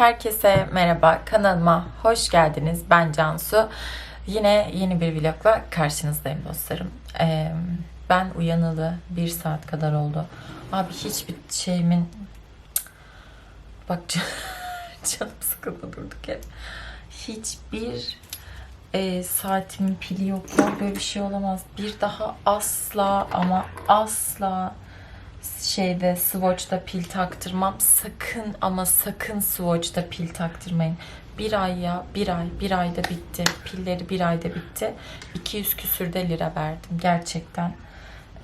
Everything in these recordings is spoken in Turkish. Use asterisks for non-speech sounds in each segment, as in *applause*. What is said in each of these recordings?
Herkese merhaba, kanalıma hoş geldiniz. Ben Cansu. Yine yeni bir vlogla karşınızdayım dostlarım. Ee, ben uyanalı bir saat kadar oldu. Abi hiçbir şeyimin... Bak can- *laughs* canım sıkıldı durduk ya. Hiçbir e, saatimin pili yok ya. Böyle bir şey olamaz. Bir daha asla ama asla şeyde Swatch'ta pil taktırmam. Sakın ama sakın Swatch'ta pil taktırmayın. Bir ay ya bir ay bir ayda bitti. Pilleri bir ayda bitti. 200 küsürde lira verdim gerçekten.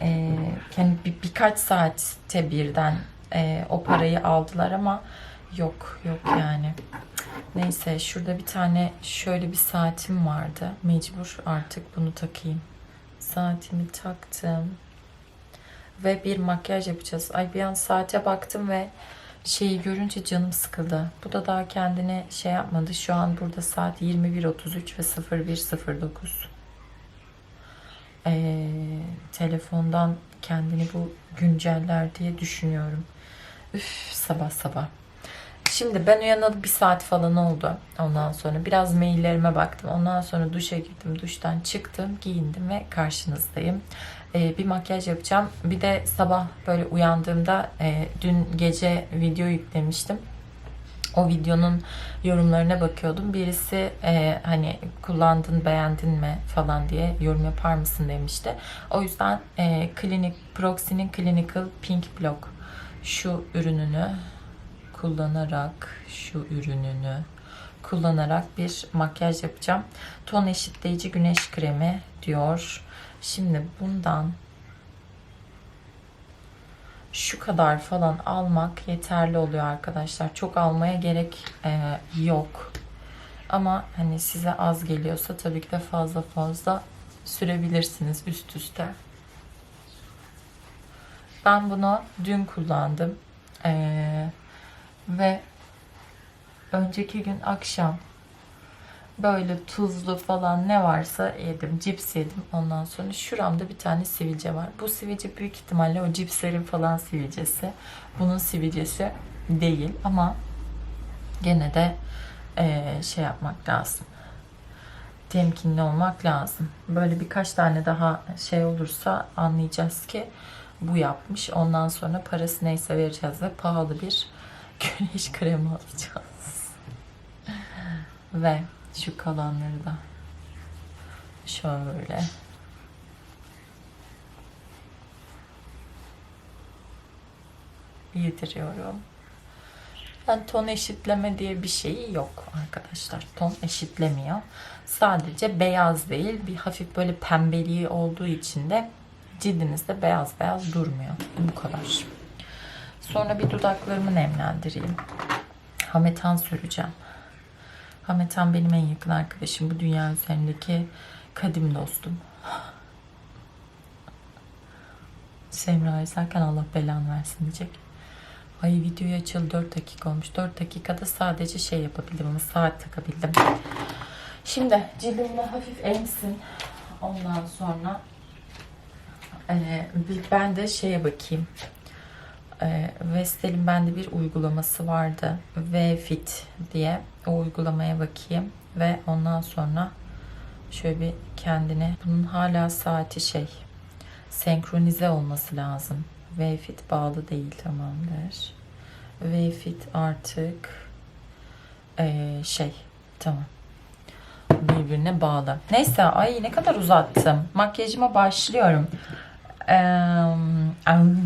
Ee, yani bir, birkaç saatte birden e, o parayı aldılar ama yok yok yani. Neyse şurada bir tane şöyle bir saatim vardı. Mecbur artık bunu takayım. Saatimi taktım ve bir makyaj yapacağız. Ay bir an saate baktım ve şeyi görünce canım sıkıldı. Bu da daha kendine şey yapmadı. Şu an burada saat 21.33 ve 01.09. Ee, telefondan kendini bu günceller diye düşünüyorum. Üf sabah sabah. Şimdi ben uyanalı bir saat falan oldu. Ondan sonra biraz maillerime baktım. Ondan sonra duşa girdim. Duştan çıktım, giyindim ve karşınızdayım. Ee, bir makyaj yapacağım. Bir de sabah böyle uyandığımda e, dün gece video yüklemiştim. O videonun yorumlarına bakıyordum. Birisi e, hani kullandın beğendin mi falan diye yorum yapar mısın demişti. O yüzden e, Clinic, Proxy'nin Clinical Pink Block şu ürününü kullanarak şu ürününü kullanarak bir makyaj yapacağım. Ton eşitleyici güneş kremi diyor. Şimdi bundan şu kadar falan almak yeterli oluyor arkadaşlar. Çok almaya gerek e, yok. Ama hani size az geliyorsa tabii ki de fazla fazla sürebilirsiniz üst üste. Ben bunu dün kullandım. Ee, ve önceki gün akşam böyle tuzlu falan ne varsa yedim. Cips yedim. Ondan sonra şuramda bir tane sivilce var. Bu sivilce büyük ihtimalle o cipslerin falan sivilcesi. Bunun sivilcesi değil ama gene de eee, şey yapmak lazım. Temkinli olmak lazım. Böyle birkaç tane daha şey olursa anlayacağız ki bu yapmış. Ondan sonra parası neyse vereceğiz ve pahalı bir güneş kremi alacağız. Ve şu kalanları da şöyle yediriyorum. Yani ton eşitleme diye bir şeyi yok arkadaşlar. Ton eşitlemiyor. Sadece beyaz değil, bir hafif böyle pembeliği olduğu için de cildinizde beyaz beyaz durmuyor. Bu kadar. Sonra bir dudaklarımı nemlendireyim. Hametan süreceğim. Hametan benim en yakın arkadaşım. Bu dünya üzerindeki kadim dostum. *sighs* Semra izlerken Allah belanı versin diyecek. Ay videoyu açıl 4 dakika olmuş. 4 dakikada sadece şey yapabildim ama saat takabildim. Şimdi cildimde hafif emsin. Ondan sonra e, ben de şeye bakayım. E, Vestel'in bende bir uygulaması vardı. V-Fit diye. O uygulamaya bakayım. Ve ondan sonra şöyle bir kendine bunun hala saati şey senkronize olması lazım. V-Fit bağlı değil tamamdır. V-Fit artık e, şey tamam birbirine bağlı. Neyse ay ne kadar uzattım. Makyajıma başlıyorum. Eee, am.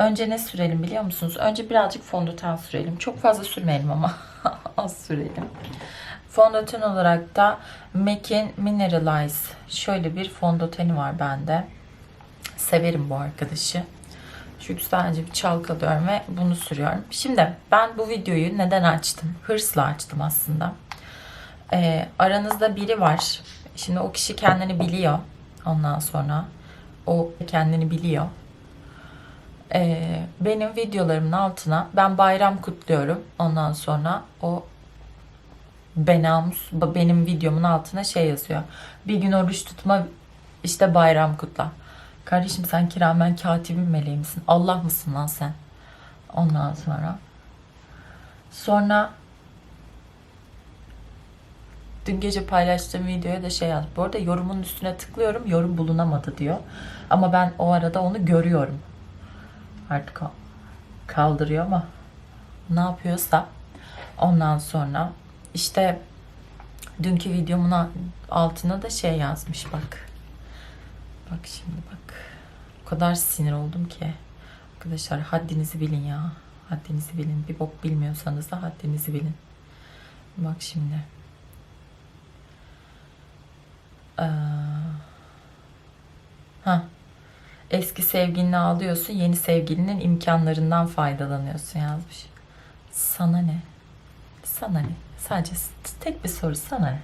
Önce ne sürelim biliyor musunuz? Önce birazcık fondöten sürelim. Çok fazla sürmeyelim ama *laughs* az sürelim. Fondöten olarak da MAC'in Mineralize şöyle bir fondöteni var bende. Severim bu arkadaşı. Çünkü sadece bir çalkalıyorum ve bunu sürüyorum. Şimdi ben bu videoyu neden açtım? Hırsla açtım aslında. Ee, aranızda biri var. Şimdi o kişi kendini biliyor. Ondan sonra o kendini biliyor. Ee, benim videolarımın altına ben bayram kutluyorum. Ondan sonra o benamus benim videomun altına şey yazıyor. Bir gün oruç tutma işte bayram kutla. Kardeşim sen kiramen katibin meleği misin? Allah mısın lan sen? Ondan sonra sonra dün gece paylaştığım videoya da şey yaz. Bu arada yorumun üstüne tıklıyorum. Yorum bulunamadı diyor. Ama ben o arada onu görüyorum. Artık o kaldırıyor ama ne yapıyorsa ondan sonra işte dünkü videomun altına da şey yazmış bak. Bak şimdi bak. O kadar sinir oldum ki. Arkadaşlar haddinizi bilin ya. Haddinizi bilin. Bir bok bilmiyorsanız da haddinizi bilin. Bak şimdi. Ee, ha. Eski sevgilini alıyorsun, yeni sevgilinin imkanlarından faydalanıyorsun yazmış. Sana ne? Sana ne? Sadece tek bir soru sana ne?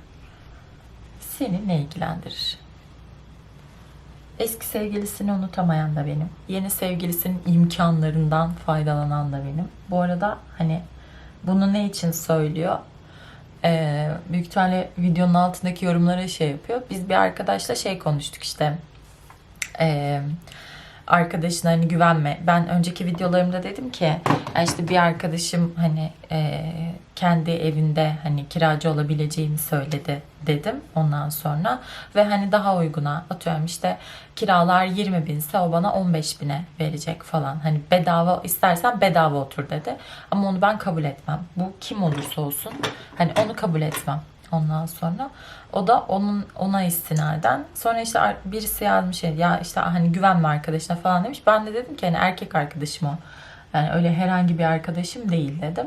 Seni ne ilgilendirir? Eski sevgilisini unutamayan da benim. Yeni sevgilisinin imkanlarından faydalanan da benim. Bu arada hani bunu ne için söylüyor? Ee, büyük ihtimalle videonun altındaki yorumlara şey yapıyor. Biz bir arkadaşla şey konuştuk işte. Ee, arkadaşına hani güvenme. Ben önceki videolarımda dedim ki işte bir arkadaşım hani e, kendi evinde hani kiracı olabileceğimi söyledi dedim ondan sonra. Ve hani daha uyguna atıyorum işte kiralar 20 binse o bana 15 bine verecek falan. Hani bedava istersen bedava otur dedi. Ama onu ben kabul etmem. Bu kim olursa olsun hani onu kabul etmem ondan sonra. O da onun ona istinaden. Sonra işte birisi yazmış ya işte hani güvenme arkadaşına falan demiş. Ben de dedim ki hani erkek arkadaşım o yani öyle herhangi bir arkadaşım değil dedim.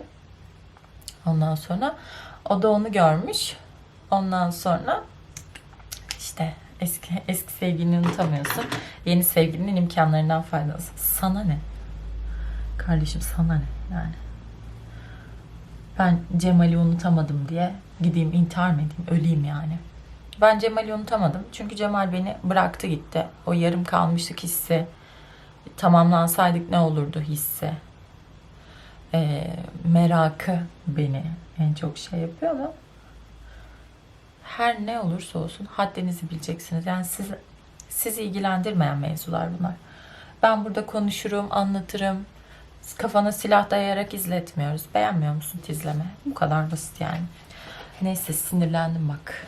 Ondan sonra o da onu görmüş. Ondan sonra işte eski eski sevgilini unutamıyorsun. Yeni sevgilinin imkanlarından faydalanıyorsun sana ne? Kardeşim sana ne? Yani ben Cemal'i unutamadım diye gideyim intihar mı edeyim öleyim yani. Ben Cemal'i unutamadım. Çünkü Cemal beni bıraktı gitti. O yarım kalmışlık hissi tamamlansaydık ne olurdu hissi. Ee, merakı beni en çok şey yapıyor ama her ne olursa olsun haddinizi bileceksiniz. Yani siz, sizi ilgilendirmeyen mevzular bunlar. Ben burada konuşurum, anlatırım. Kafana silah dayayarak izletmiyoruz. Beğenmiyor musun izleme? Bu kadar basit yani. Neyse sinirlendim bak.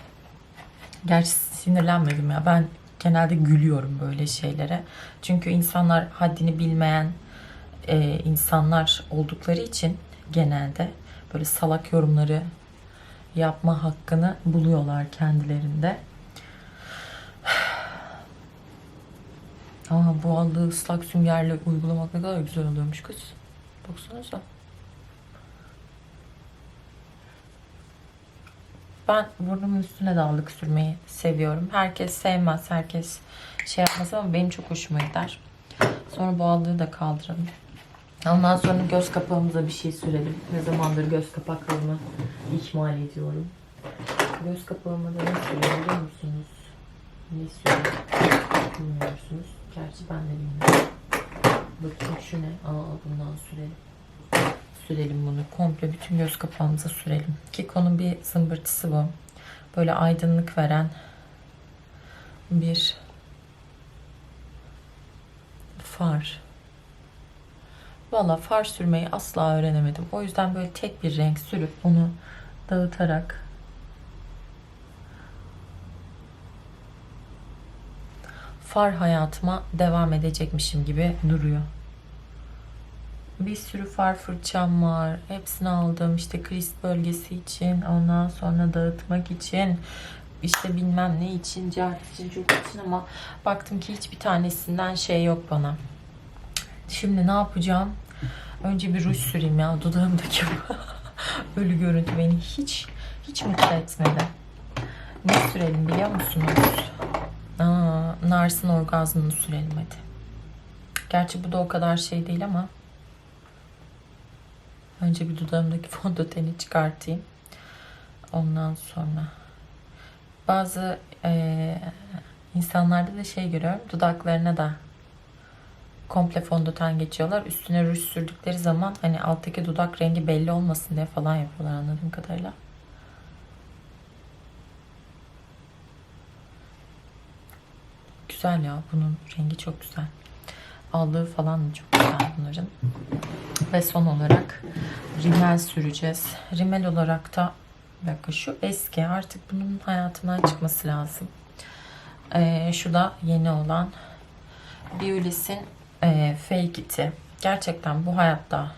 Gerçi sinirlenmedim ya. Ben genelde gülüyorum böyle şeylere. Çünkü insanlar haddini bilmeyen e, insanlar oldukları için genelde böyle salak yorumları yapma hakkını buluyorlar kendilerinde. *sighs* Aa, bu aldığı ıslak süngerle uygulamak ne kadar güzel oluyormuş kız. Baksanıza. Ben burnumun üstüne de allık sürmeyi seviyorum. Herkes sevmez, herkes şey yapmaz ama benim çok hoşuma gider. Sonra bu da kaldıralım. Ondan sonra göz kapağımıza bir şey sürelim. Ne zamandır göz kapaklarımı ihmal ediyorum. Göz kapağıma da ne sürüyorum biliyor musunuz? Ne sürüyorum? Bilmiyorsunuz. Gerçi ben de bilmiyorum. Bakayım şu ne? Aa bundan sürelim. Sürelim bunu. Komple bütün göz kapağımıza sürelim. Kiko'nun bir zımbırtısı bu. Böyle aydınlık veren bir far. Valla far sürmeyi asla öğrenemedim. O yüzden böyle tek bir renk sürüp onu dağıtarak far hayatıma devam edecekmişim gibi duruyor. Bir sürü far fırçam var. Hepsini aldım. İşte kriz bölgesi için, ondan sonra dağıtmak için, işte bilmem ne için, cart için, çok için ama baktım ki hiçbir tanesinden şey yok bana. Şimdi ne yapacağım? Önce bir ruj süreyim ya. Dudağımdaki *laughs* ölü görüntü beni hiç hiç mutlu etmedi. Ne sürelim biliyor musunuz? Aa, Nars'ın orgazmını sürelim hadi. Gerçi bu da o kadar şey değil ama önce bir dudağımdaki *laughs* fondöteni çıkartayım. Ondan sonra bazı eee, insanlarda da şey görüyorum dudaklarına da komple fondöten geçiyorlar. Üstüne ruj sürdükleri zaman hani alttaki dudak rengi belli olmasın diye falan yapıyorlar anladığım kadarıyla. Güzel ya bunun rengi çok güzel. Allığı falan da çok güzel bunların. Ve son olarak rimel süreceğiz. Rimel olarak da dakika şu eski artık bunun hayatımdan çıkması lazım. Ee, şu da yeni olan Biolis'in e, Fake It'i. Gerçekten bu hayatta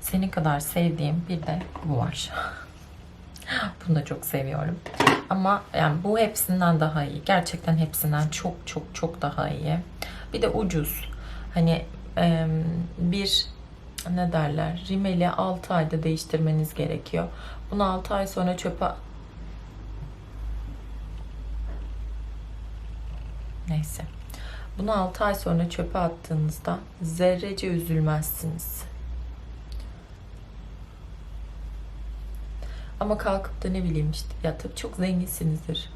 senin kadar sevdiğim bir de bu var. *laughs* Bunu da çok seviyorum. Ama yani bu hepsinden daha iyi. Gerçekten hepsinden çok çok çok daha iyi. Bir de ucuz. Hani e, bir ne derler rimeli 6 ayda değiştirmeniz gerekiyor. Bunu 6 ay sonra çöpe Neyse. Bunu 6 ay sonra çöpe attığınızda zerrece üzülmezsiniz. Ama kalkıp da ne bileyim işte ya tabii çok zenginsinizdir.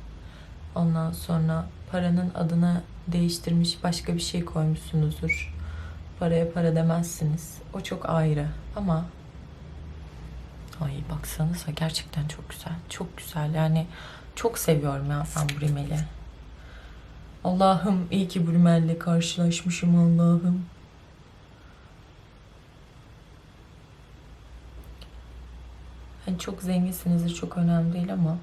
Ondan sonra paranın adını değiştirmiş başka bir şey koymuşsunuzdur. Paraya para demezsiniz. O çok ayrı ama ay baksanıza gerçekten çok güzel. Çok güzel. Yani çok seviyorum ya ben bu rimeli. Allah'ım iyi ki bu rimelle karşılaşmışım Allah'ım. Hani çok zenginsinizdir çok önemli değil ama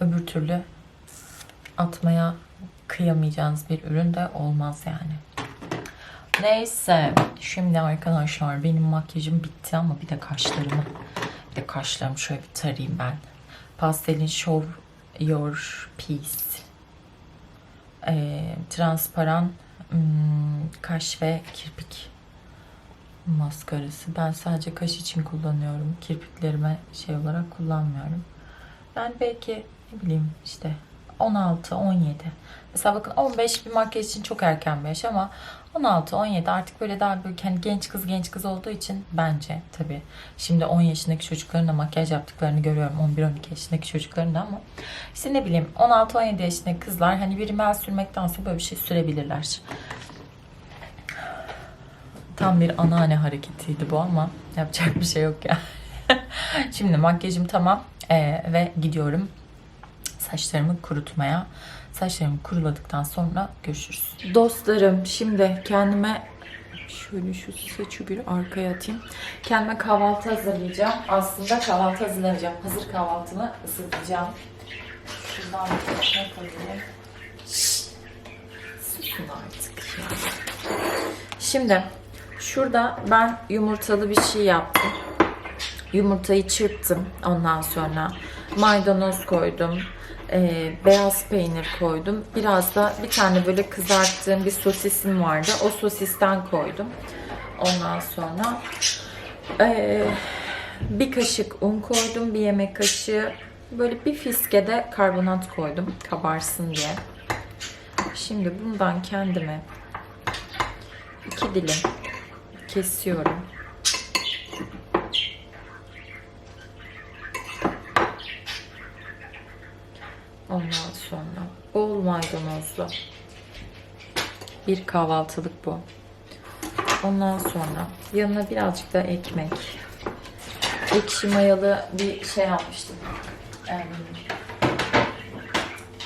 öbür türlü atmaya kıyamayacağınız bir ürün de olmaz yani. Neyse şimdi arkadaşlar benim makyajım bitti ama bir de kaşlarımı bir de kaşlarımı şöyle bir tarayayım ben. Pastelin Show Your Piece Ee, transparan hmm, kaş ve kirpik maskarası. Ben sadece kaş için kullanıyorum. Kirpiklerime şey olarak kullanmıyorum. Ben belki ne bileyim işte 16, 17. Mesela bakın 15 bir makyaj için çok erken bir yaş ama 16, 17 artık böyle daha böyle hani genç kız genç kız olduğu için bence tabii. Şimdi 10 yaşındaki çocukların da makyaj yaptıklarını görüyorum. 11-12 yaşındaki çocukların da ama işte ne bileyim 16-17 yaşındaki kızlar hani bir rimel sürmektense böyle bir şey sürebilirler. Tam bir anneanne hareketiydi bu ama yapacak bir şey yok ya. *laughs* Şimdi makyajım tamam ee, ve gidiyorum saçlarımı kurutmaya. Saçlarım kuruladıktan sonra görüşürüz. Dostlarım şimdi kendime şöyle şu saçı bir arkaya atayım. Kendime kahvaltı hazırlayacağım. Aslında kahvaltı hazırlayacağım. Hazır kahvaltımı ısıtacağım. Şuradan bir ekmek koyayım. Susun artık ya. Şimdi şurada ben yumurtalı bir şey yaptım. Yumurtayı çırptım ondan sonra maydanoz koydum. Ee, beyaz peynir koydum. Biraz da bir tane böyle kızarttığım bir sosisim vardı. O sosisten koydum. Ondan sonra ee, bir kaşık un koydum. Bir yemek kaşığı böyle bir fiske de karbonat koydum. Kabarsın diye. Şimdi bundan kendime iki dilim kesiyorum. Ondan sonra bol maydanozlu bir kahvaltılık bu. Ondan sonra yanına birazcık da ekmek. Ekşi mayalı bir şey almıştım. Em,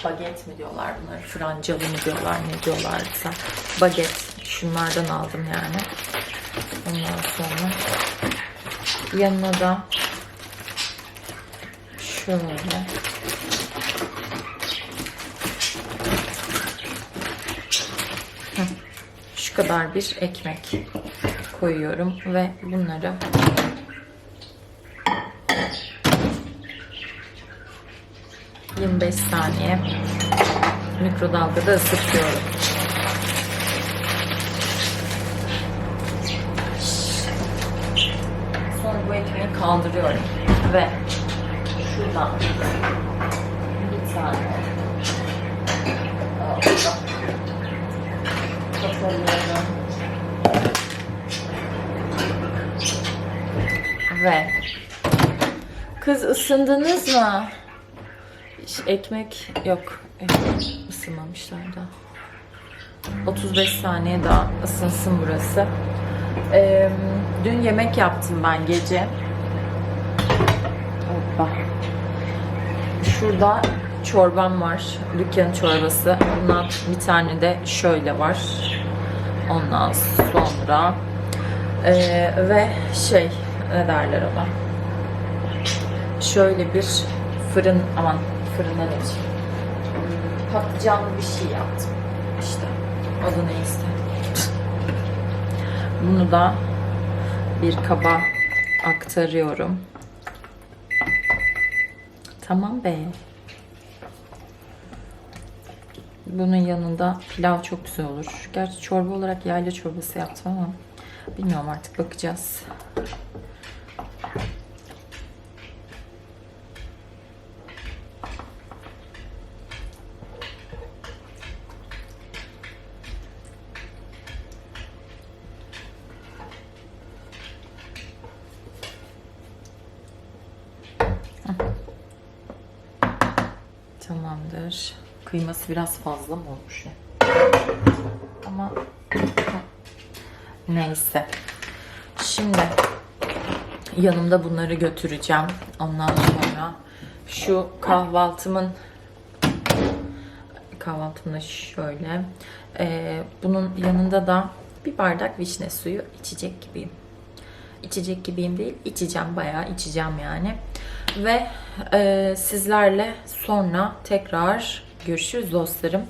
baget mi diyorlar bunlar? Francalı mı diyorlar? Ne diyorlarsa. Baget. Şunlardan aldım yani. Ondan sonra yanına da şöyle şu kadar bir ekmek koyuyorum ve bunları ...25 saniye mikrodalgada ısıtıyorum. Sonra bu ekmeği kaldırıyorum ve şuradan bir tane aldım. Kapalıyorum. Ve kız ısındınız mı? Ekmek yok. Ekmek ısınmamışlar da. 35 saniye daha ısınsın burası. Ee, dün yemek yaptım ben gece. Hoppa. Şurada çorbam var. Dükkan çorbası. Bundan bir tane de şöyle var. Ondan sonra ee, ve şey ne derler ona? Şöyle bir fırın aman fırından için patlıcanlı bir şey yaptım. İşte adı neyse. Bunu da bir kaba aktarıyorum. Tamam be. Bunun yanında pilav çok güzel olur. Gerçi çorba olarak yayla çorbası yaptım ama bilmiyorum artık bakacağız. Tamamdır. Kıyması biraz fazla mı olmuş ya? Ama neyse. Şimdi yanımda bunları götüreceğim. Ondan sonra şu kahvaltımın kahvaltımda şöyle. Ee, bunun yanında da bir bardak vişne suyu içecek gibiyim. İçecek gibiyim değil, içeceğim bayağı içeceğim yani. Ve e, sizlerle sonra tekrar görüşürüz dostlarım.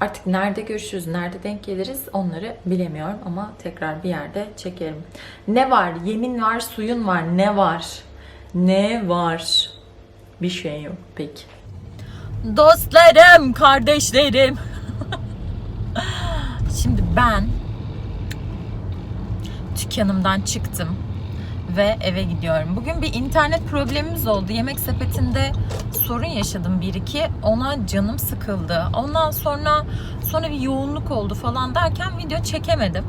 Artık nerede görüşürüz, nerede denk geliriz onları bilemiyorum ama tekrar bir yerde çekerim. Ne var? Yemin var, suyun var. Ne var? Ne var? Bir şey yok peki. Dostlarım, kardeşlerim. *laughs* Şimdi ben dükkanımdan çıktım ve eve gidiyorum. Bugün bir internet problemimiz oldu. Yemek sepetinde sorun yaşadım bir iki. Ona canım sıkıldı. Ondan sonra sonra bir yoğunluk oldu falan derken video çekemedim.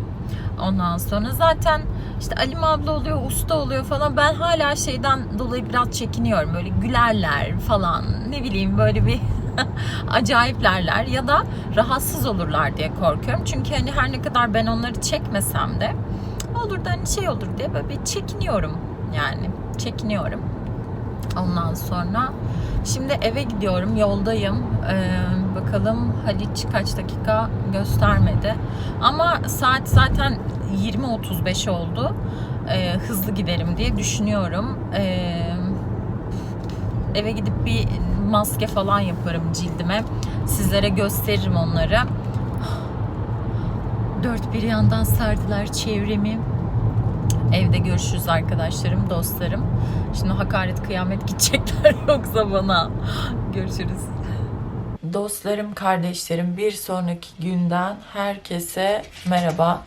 Ondan sonra zaten işte Alim abla oluyor, usta oluyor falan. Ben hala şeyden dolayı biraz çekiniyorum. Böyle gülerler falan. Ne bileyim böyle bir *laughs* acayiplerler ya da rahatsız olurlar diye korkuyorum. Çünkü hani her ne kadar ben onları çekmesem de olur da hani şey olur diye böyle bir çekiniyorum yani. Çekiniyorum. Ondan sonra şimdi eve gidiyorum yoldayım. Ee, bakalım Haliç kaç dakika göstermedi. Ama saat zaten 20.35 oldu. Ee, hızlı giderim diye düşünüyorum. Ee, eve gidip bir maske falan yaparım cildime. Sizlere gösteririm onları dört bir yandan sardılar çevremi. Evde görüşürüz arkadaşlarım, dostlarım. Şimdi hakaret kıyamet gidecekler *laughs* yoksa bana. Görüşürüz. Dostlarım, kardeşlerim bir sonraki günden herkese merhaba.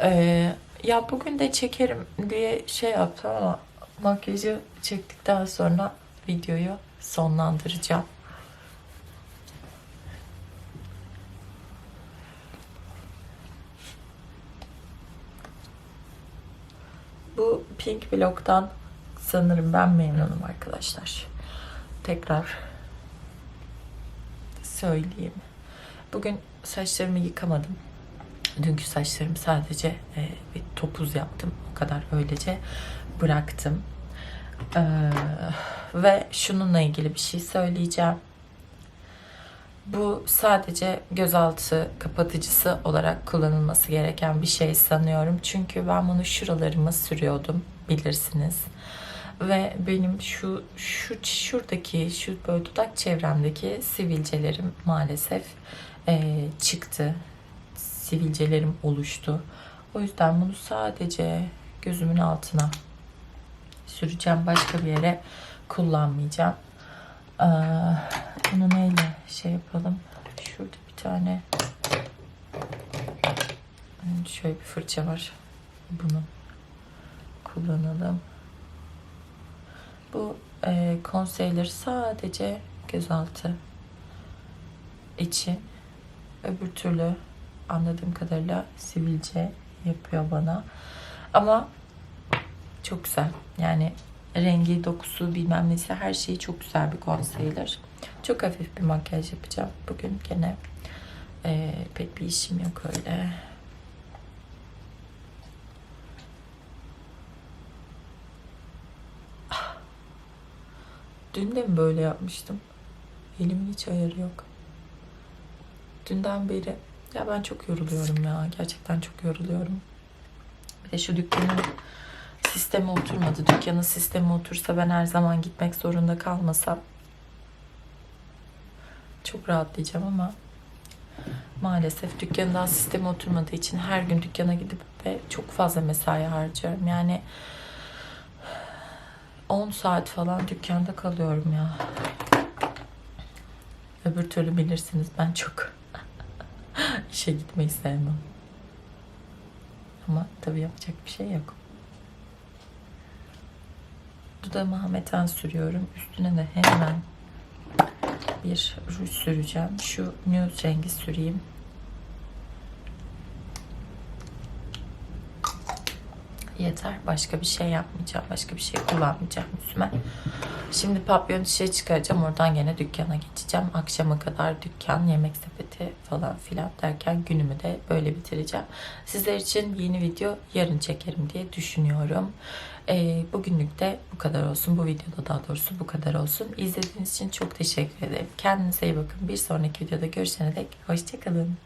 Ee, ya bugün de çekerim diye şey yaptım ama makyajı çektikten sonra videoyu sonlandıracağım. Bu Pink Block'tan sanırım ben memnunum arkadaşlar. Tekrar söyleyeyim. Bugün saçlarımı yıkamadım. Dünkü saçlarımı sadece e, bir topuz yaptım. O kadar öylece bıraktım. Ee, ve şununla ilgili bir şey söyleyeceğim. Bu sadece gözaltı kapatıcısı olarak kullanılması gereken bir şey sanıyorum. Çünkü ben bunu şuralarıma sürüyordum bilirsiniz. Ve benim şu şu şuradaki şu böyle dudak çevremdeki sivilcelerim maalesef e, çıktı. Sivilcelerim oluştu. O yüzden bunu sadece gözümün altına süreceğim. Başka bir yere kullanmayacağım. Ee, bunu neyle şey yapalım? Şurada bir tane şöyle bir fırça var. Bunu kullanalım. Bu e, concealer sadece gözaltı için. Öbür türlü anladığım kadarıyla sivilce yapıyor bana. Ama çok güzel. Yani rengi, dokusu bilmem nesi her şeyi çok güzel bir concealer. Çok hafif bir makyaj yapacağım. Bugün gene e, pek bir işim yok öyle. Ah. Dün de mi böyle yapmıştım? Elimin hiç ayarı yok. Dünden beri Ya ben çok yoruluyorum ya. Gerçekten çok yoruluyorum. Bir de şu dükkanın sistemi oturmadı. Dükkanın sistemi otursa ben her zaman gitmek zorunda kalmasam çok rahatlayacağım ama maalesef dükkanın daha sistemi oturmadığı için her gün dükkana gidip ve çok fazla mesai harcıyorum. Yani 10 saat falan dükkanda kalıyorum ya. Öbür türlü bilirsiniz ben çok *laughs* işe gitmeyi sevmem. Ama tabii yapacak bir şey yok. Dudağıma hameten sürüyorum. Üstüne de hemen bir ruj süreceğim. Şu nude rengi süreyim. Yeter. Başka bir şey yapmayacağım. Başka bir şey kullanmayacağım üstüme. Şimdi papyon çiçeği çıkaracağım. Oradan gene dükkana geçeceğim. Akşama kadar dükkan, yemek sepeti falan filan derken günümü de böyle bitireceğim. Sizler için yeni video yarın çekerim diye düşünüyorum. Ee, bugünlük de bu kadar olsun. Bu videoda daha doğrusu bu kadar olsun. İzlediğiniz için çok teşekkür ederim. Kendinize iyi bakın. Bir sonraki videoda görüşene dek hoşçakalın.